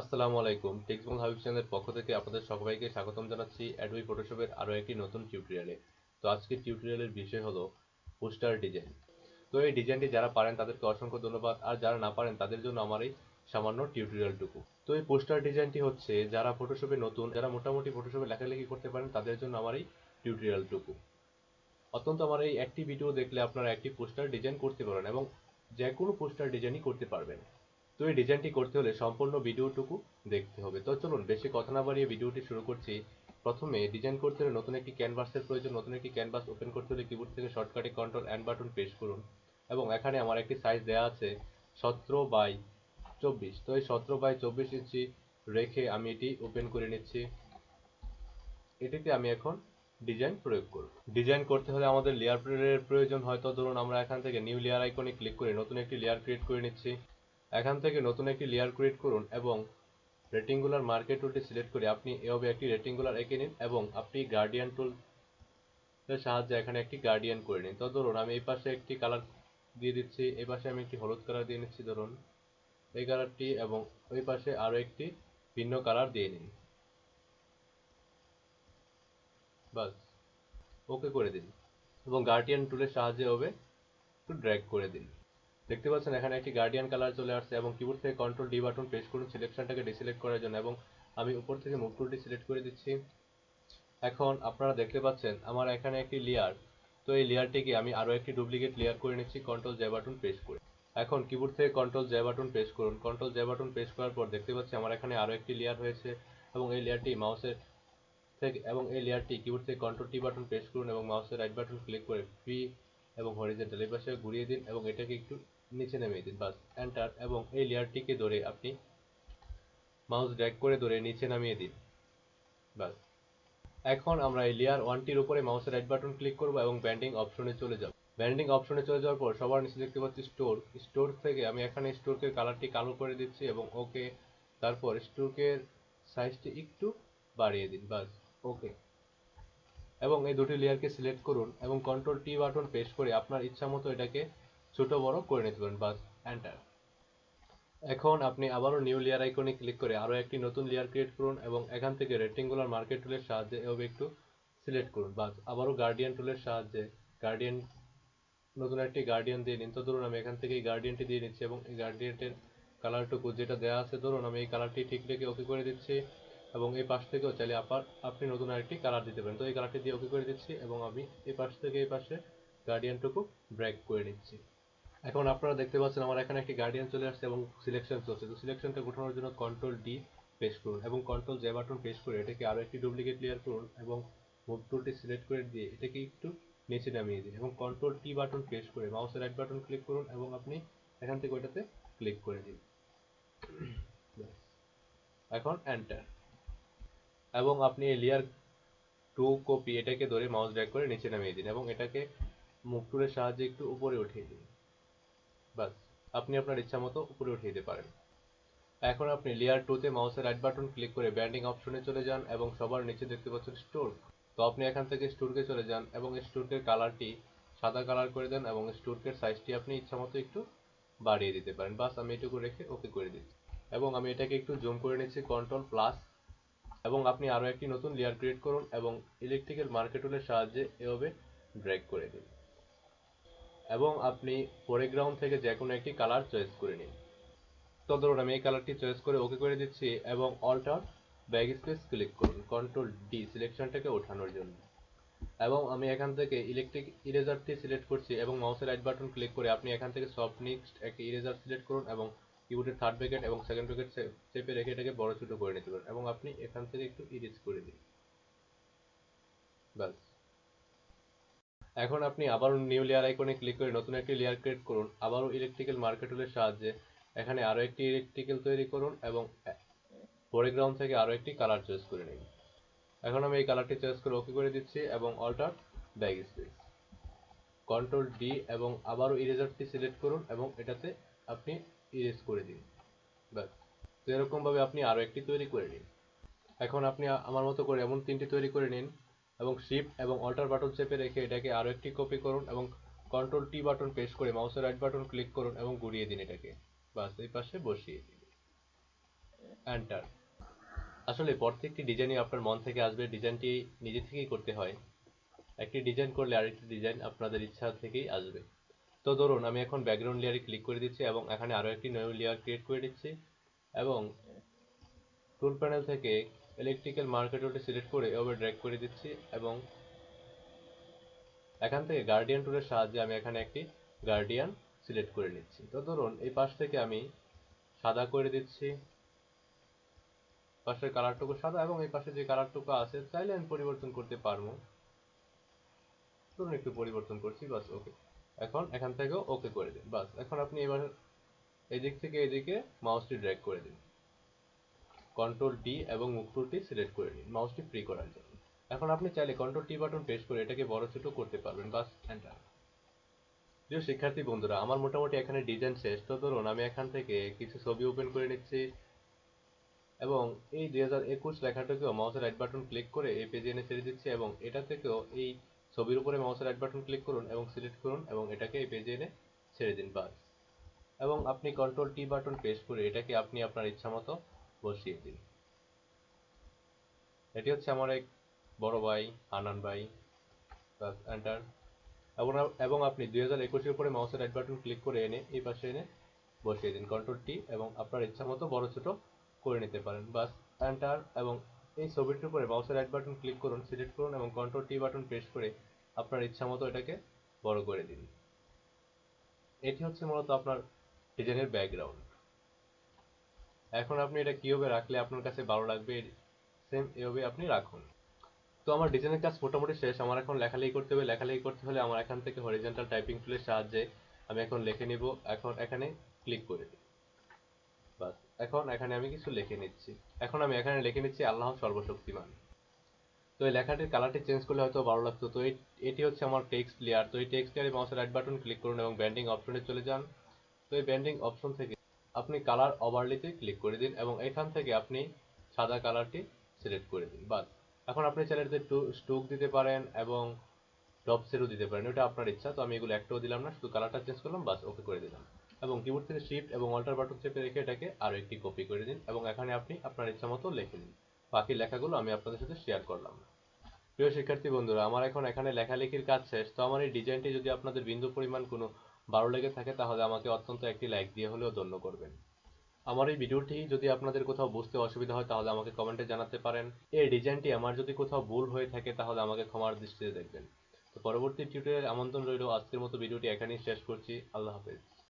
আসসালামু আলাইকুম। টেক্সবল হাবিব চ্যানেলের পক্ষ থেকে আপনাদের সবাইকে স্বাগতম জানাচ্ছি অ্যাডোবি ফটোশপের আরও একটি নতুন টিউটোরিয়ালে তো আজকের টিউটোরিয়ালের বিষয় হলো পোস্টার ডিজাইন তো এই ডিজাইনটি যারা পারেন তাদেরকে অসংখ্য ধন্যবাদ। আর যারা না পারেন, তাদের জন্য আমার এই সামান্য টিউটোরিয়ালটুকু তো এই পোস্টার ডিজাইনটি হচ্ছে যারা ফটোশপে নতুন, যারা মোটামুটি ফটোশপে লেখালেখি করতে পারেন, তাদের জন্য আমার এই টিউটোরিয়ালটুকু অত্যন্ত আমার এই একটি ভিডিও দেখলে আপনারা একটি পোস্টার ডিজাইন করতে পারেন এবং যে কোনো পোস্টার ডিজাইনই করতে পারবেন। তো এই ডিজাইনটি করতে হলে সম্পূর্ণ ভিডিওটুকু দেখতে হবে। তো চলুন, বেশি কথা না বাড়িয়ে ভিডিওটি শুরু করছি। প্রথমে ডিজাইন করতে হলে নতুন একটি ক্যানভাসের প্রয়োজন। নতুন একটি ক্যানভাস ওপেন করতে হলে কিবোর্ড থেকে শর্টকাটে কন্ট্রোল অ্যান্ড বাটন প্রেস করুন। এবং এখানে আমার একটি সাইজ দেওয়া আছে সতেরো বাই চব্বিশ। তো এই সতেরো বাই চব্বিশ ইঞ্চি রেখে আমি এটি ওপেন করে নিচ্ছি। এটিতে আমি এখন ডিজাইন প্রয়োগ করব। ডিজাইন করতে হলে আমাদের লেয়ার প্রয়োজন হয়তো ধরুন, আমরা এখান থেকে নিউ লেয়ার আইকনে ক্লিক করে নতুন একটি লেয়ার ক্রিয়েট করে নিচ্ছি। এখান থেকে নতুন একটি লেয়ার ক্রিয়েট করুন এবং রেটিংগুলার মার্কেট টুলটি সিলেক্ট করে আপনি এভাবে একটি রেটিংগুলার এঁকে নিন এবং আপনি গার্ডিয়ান টুল এর সাহায্যে এখানে একটি গার্ডিয়ান করে নিন। তো ধরুন, আমি এই পাশে একটি কালার দিয়ে দিচ্ছি, এই পাশে আমি একটি হলুদ কালার দিয়ে নিচ্ছি, ধরুন। এই কালারটি এবং ওই পাশে আরও একটি ভিন্ন কালার দিয়ে নিন। বাস ওকে করে দিন। এবং গার্ডিয়ান টুলের সাহায্যে হবে একটু ড্র্যাগ করে দিন। দেখতে পাচ্ছেন, এখানে একটি গার্ডিয়ান কালার চলে আসছে এবং কিবোর্ড থেকে কন্ট্রোল ডি বাটন প্রেস করুন সিলেকশনটাকে ডিসিলেক্ট করার জন্য এবং আমি উপর থেকে মুভ টুলটি সিলেক্ট করে দিচ্ছি। এখন আপনারা দেখতে পাচ্ছেন, আমার এখানে একটি লেয়ার তো এই লেয়ারটিকে আমি আরও একটি ডুপ্লিকেট লেয়ার করে নিচ্ছি কন্ট্রোল জে বাটন প্রেস করে। এখন কিবোর্ড থেকে কন্ট্রোল জে বাটন প্রেস করুন। কন্ট্রোল জে বাটন প্রেস করার পর দেখতে পাচ্ছি আমার এখানে আরও একটি লেয়ার হয়েছে এবং এই লেয়ারটি মাউসের থেকে, এবং এই লেয়ারটি কিবোর্ড থেকে কন্ট্রোল টি বাটন প্রেস করুন এবং মাউসের রাইট বাটন ক্লিক করে ফ্রি এবং হরিজেন্টাল এই পাশে ঘুরিয়ে দিন এবং এটাকে একটু নিচে নামিয়ে দিন। বাস এন্টার এবং এই লেয়ারটিকে ধরে আপনি মাউস ড্র্যাগ করে ধরে নিচে নামিয়ে দিন। বাস, এখন আমরা এই লেয়ার ওয়ানটির উপরে মাউসের রাইট বাটন ক্লিক করব এবং ব্যান্ডিং অপশনে চলে যাব। ব্যান্ডিং অপশনে চলে যাওয়ার পর সবার নিচে দেখতে পাচ্ছি স্টোর স্টোর থেকে আমি এখানে স্টোরকের কালারটি কালো করে দিচ্ছি এবং ওকে তারপর স্টোরকের সাইজটি একটু বাড়িয়ে দিন। বাস ওকে এবং এই দুটি লেয়ারকে সিলেক্ট করুন এবং কন্ট্রোল টি বাটন প্রেস করে আপনার ইচ্ছা মতো এটাকে ছোট, বড় করে নিতে পারেন, বাস এন্টার এখন আপনি আবারও নিউ লেয়ার আইকনে ক্লিক করে আরও একটি নতুন লেয়ার ক্রিয়েট করুন এবং এখান থেকে রেক্টেঙ্গুলার মার্কেট টুলের সাহায্যে এভাবে একটু সিলেক্ট করুন। বাস, আবারও গার্ডিয়ান টুলের সাহায্যে গার্ডিয়ান নতুন একটি গার্ডিয়ান দিয়ে নিন। তো ধরুন আমি এখান থেকে এই গার্ডিয়ানটি দিয়ে নিচ্ছি এবং এই গার্ডিয়ানটির কালারটুকু যেটা দেওয়া আছে, ধরুন আমি এই কালারটি ঠিক রেখে ওকে করে দিচ্ছি এবং এই পাশ থেকেও চাইলে আবার আপনি নতুন আরেকটি কালার দিতে পারেন। তো এই কালারটি দিয়ে ওকে করে দিচ্ছি এবং আমি এই পাশ থেকে এই পাশে গার্ডিয়ানটুকু ব্রেক করে নিচ্ছি। এখন আপনারা দেখতে পাচ্ছেন আমার এখানে একটি গার্ডিয়ান চলে আসছে এবং সিলেকশন চলছে। তো সিলেকশনটা গোঠানোর জন্য কন্ট্রোল ডি প্রেস করুন এবং কন্ট্রোল জে বাটন প্রেস করে এটাকে আরও একটি ডুপ্লিকেট লেয়ার করুন এবং মুভ টুলটি সিলেক্ট করে দিয়ে এটাকে একটু নিচে নামিয়ে দিন এবং কন্ট্রোল টি বাটন প্রেস করে মাউসের রাইট বাটন ক্লিক করুন এবং আপনি এখান থেকে ওইটাতে ক্লিক করে দিন। এখন এন্টার এবং আপনি এই লেয়ার টু কপি এটাকে ধরে মাউস ড্র্যাগ করে নিচে নামিয়ে দিন এবং এটাকে মুভ টুলের সাহায্যে একটু উপরে উঠিয়ে দিন। বাস, আপনি আপনার ইচ্ছা মতো উপরে উঠে দিতে পারেন। এখন আপনি লেয়ার টুতে মাউসের রাইট বাটন ক্লিক করে ব্যান্ডিং অপশনে চলে যান এবং সবার নিচে দেখতে পাচ্ছেন স্টোর তো আপনি এখান থেকে স্টোরকে চলে যান এবং স্টোরকের কালারটি সাদা কালার করে দেন এবং স্টোরকের সাইজটি আপনি ইচ্ছা মতো একটু বাড়িয়ে দিতে পারেন। বাস, আমি এটুকু রেখে ওকে করে দিচ্ছি। এবং আমি এটাকে একটু জুম করে নিচ্ছি কন্ট্রোল প্লাস এবং আপনি আরও একটি নতুন লেয়ার ক্রিয়েট করুন এবং ইলেকট্রিক্যাল মার্কেটুলের সাহায্যে এভাবে ড্র্যাগ করে দিন। এবং আপনি ফোরেগ্রাউন্ড থেকে যে কোনো একটি কালার চয়েস করে নিন। তো ধরুন আমি এই কালারটি চয়েস করে ওকে করে দিচ্ছি এবং অল্টার ব্যাগ স্পেস ক্লিক করুন কন্ট্রোল ডি সিলেকশনটাকে ওঠানোর জন্য। এবং আমি এখান থেকে ইলেকট্রিক ইরেজারটি সিলেক্ট করছি এবং মাউসের রাইট বাটন ক্লিক করে আপনি এখান থেকে সফট নিক্সড একটি ইরেজার সিলেক্ট করুন এবং কিবোর্ডের থার্ড ব্র্যাকেট এবং সেকেন্ড ব্র্যাকেট চেপে রেখে এটাকে বড় ছোট করে নিতে পারেন এবং আপনি এখান থেকে একটু ইরেজ করে দিন। ব্যাস। এখন আপনি আবারও নিউ লেয়ার আইকনে ক্লিক করে নতুন একটি লেয়ার ক্রিয়েট করুন। আবারও ইলেকট্রিক্যাল মার্কেটুলের সাহায্যে এখানে আরও একটি ইলেকট্রিক্যাল তৈরি করুন এবং ফোরেগ্রাউন্ড থেকে আরও একটি কালার চয়েস করে নিন। এখন আমি এই কালারটি চয়েস করে ওকে করে দিচ্ছি এবং alter backspace control D এবং আবারও ইরেজারটি সিলেক্ট করুন এবং এটাতে আপনি ইরেজ করে দিন। ব্যাস। তো এরকমভাবে আপনি আরও একটি তৈরি করে নিন। এখন আপনি আমার মতো করে এমন তিনটি তৈরি করে নিন এবং শিফট এবং অল্টার বাটন চেপে রেখে এটাকে আরও একটি কপি করুন এবং কন্ট্রোল টি বাটন প্রেস করে মাউসের রাইট বাটন ক্লিক করুন এবং ঘুরিয়ে দিন এটাকে। বাস, এই পাশে বসিয়ে দিন। এন্টার আসলে প্রত্যেকটি ডিজাইনই আপনার মন থেকে আসবে ডিজাইনটি নিজে থেকেই করতে হয়। একটি ডিজাইন করলে আরেকটি ডিজাইন আপনাদের ইচ্ছা থেকেই আসবে। তো ধরুন, আমি এখন ব্যাকগ্রাউন্ড লেয়ারে ক্লিক করে দিচ্ছি এবং এখানে আরও একটি নিউ লেয়ার ক্রিয়েট করে দিচ্ছি এবং টুল প্যানেল থেকে ইলেকট্রিক্যাল মার্কেট টুলটি সিলেক্ট করে এভাবে ড্র্যাগ করে দিচ্ছি এবং এখান থেকে গার্ডিয়ান টুলের সাহায্যে আমি এখানে একটি গার্ডিয়ান সিলেক্ট করে নিচ্ছি। তো ধরুন, এই পাশ থেকে আমি সাদা করে দিচ্ছি। পাশের কালারটুকু সাদা এবং এই পাশে যে কালারটুকু আছে, চাইলে আমি পরিবর্তন করতে পারব। ধরুন, একটু পরিবর্তন করছি, বাস ওকে এখন এখান থেকে ওকে করে দিন। বাস, এখন আপনি এবার এদিক থেকে এদিকে মাউসটি ড্র্যাগ করে দিন। কন্ট্রোল ডি এবং মুখ সিলেক্ট করে নিন মাউসটি ফ্রি করার জন্য। এখন আপনি চাইলে কন্ট্রোল টি বাটন প্রেস করে এটাকে বড় ছোট করতে পারবেন, বাস এন্টার প্রিয় শিক্ষার্থী বন্ধুরা, আমার মোটামুটি এখানে ডিজাইন শেষ, তো ধরুন আমি এখান থেকে কিছু ছবি ওপেন করে নিচ্ছি এবং এই দুই হাজার একুশ লেখাটাকেও মাউসের রাইট বাটন ক্লিক করে এই পেজে এনে ছেড়ে দিচ্ছি এবং এটা থেকেও এই ছবির উপরে মাউসের রাইট বাটন ক্লিক করুন এবং সিলেক্ট করুন এবং এটাকে এই পেজে এনে ছেড়ে দিন, বাস। এবং আপনি কন্ট্রোল টি বাটন প্রেস করে এটাকে আপনি আপনার ইচ্ছা মতো বসিয়ে দিন এটি হচ্ছে আমার এক বড় ভাই, আনান ভাই বাস এন্টার এবং এবং আপনি দুই হাজার একুশের উপরে মাউসের রাইট বাটন ক্লিক করে এনে এই পাশে এনে বসিয়ে দিন। কন্ট্রোল টি এবং আপনার ইচ্ছা মতো বড় ছোট করে নিতে পারেন। বাস এন্টার এবং এই ছবিটির উপরে মাউসের রাইট বাটন ক্লিক করুন সিলেক্ট করুন এবং কন্ট্রোল টি বাটন প্রেস করে আপনার ইচ্ছা মতো এটাকে বড় করে দিন। এটি হচ্ছে মূলত আপনার ডিজাইনের ব্যাকগ্রাউন্ড এখন আপনি এটা কীভাবে রাখলে আপনার কাছে ভালো লাগবে সেম এভাবে আপনি রাখুন। তো আমার ডিজাইনের কাজ মোটামুটি শেষ, আমার এখন লেখালেখি করতে হবে, লেখালেখি করতে হলে আমার এখান থেকে হরিজেন্টাল টাইপিং টুলের সাহায্যে আমি এখন লিখে নিব, এখন এখানে ক্লিক করে বাস, এখন এখানে আমি কিছু লিখে নিচ্ছি। এখন আমি এখানে লিখে নিচ্ছি, আল্লাহ সর্বশক্তিমান। তো এই লেখাটির কালারটি চেঞ্জ করলে হয়তো ভালো লাগতো। তো এটি হচ্ছে আমার টেক্সট লেয়ার তো এই টেক্সট লেয়ারে মাউসের রাইট বাটন ক্লিক করুন এবং ব্যান্ডিং অপশনে চলে যান। তো এই ব্যান্ডিং অপশন থেকে আপনি কালার ওভারলিতে ক্লিক করে দিন এবং এখান থেকে আপনি সাদা কালারটি সিলেক্ট করে দিন। বাস। এখন আপনি চাইলে এটাতে স্টোক দিতে পারেন এবং ডপসেরও দিতে পারেন। ওটা আপনার ইচ্ছা, তো আমি এগুলো একটাও দিলাম না, শুধু কালারটা চেঞ্জ করলাম, বাস ওকে করে দিলাম। এবং কিবোর্ড থেকে শিফট এবং অল্টার বাটন চেপে রেখে এটাকে আরও একটি কপি করে দিন এবং এখানে আপনি আপনার ইচ্ছা মতো লিখে নিন বাকি লেখাগুলো আমি আপনাদের সাথে শেয়ার করলাম। প্রিয় শিক্ষার্থী বন্ধুরা, আমার এখন এখানে লেখালেখির কাজ শেষ, তো আমার এই ডিজাইনটি যদি আপনাদের বিন্দু পরিমাণ কোনো ভালো লেগে থাকে, তাহলে আমাকে অত্যন্ত একটি লাইক দিয়ে হলেও ধন্য করবেন। আমার এই ভিডিওটি যদি আপনাদের কোথাও বুঝতে অসুবিধা হয়, তাহলে আমাকে কমেন্টে জানাতে পারেন। এই ডিজাইনটি আমার যদি কোথাও ভুল হয়ে থাকে, তাহলে আমাকে ক্ষমার দৃষ্টিতে দেখবেন। তো পরবর্তী টিউটোরিয়াল আমন্ত্রণ রইল। আজকের মতো ভিডিওটি এখানেই শেষ করছি। আল্লাহ হাফেজ।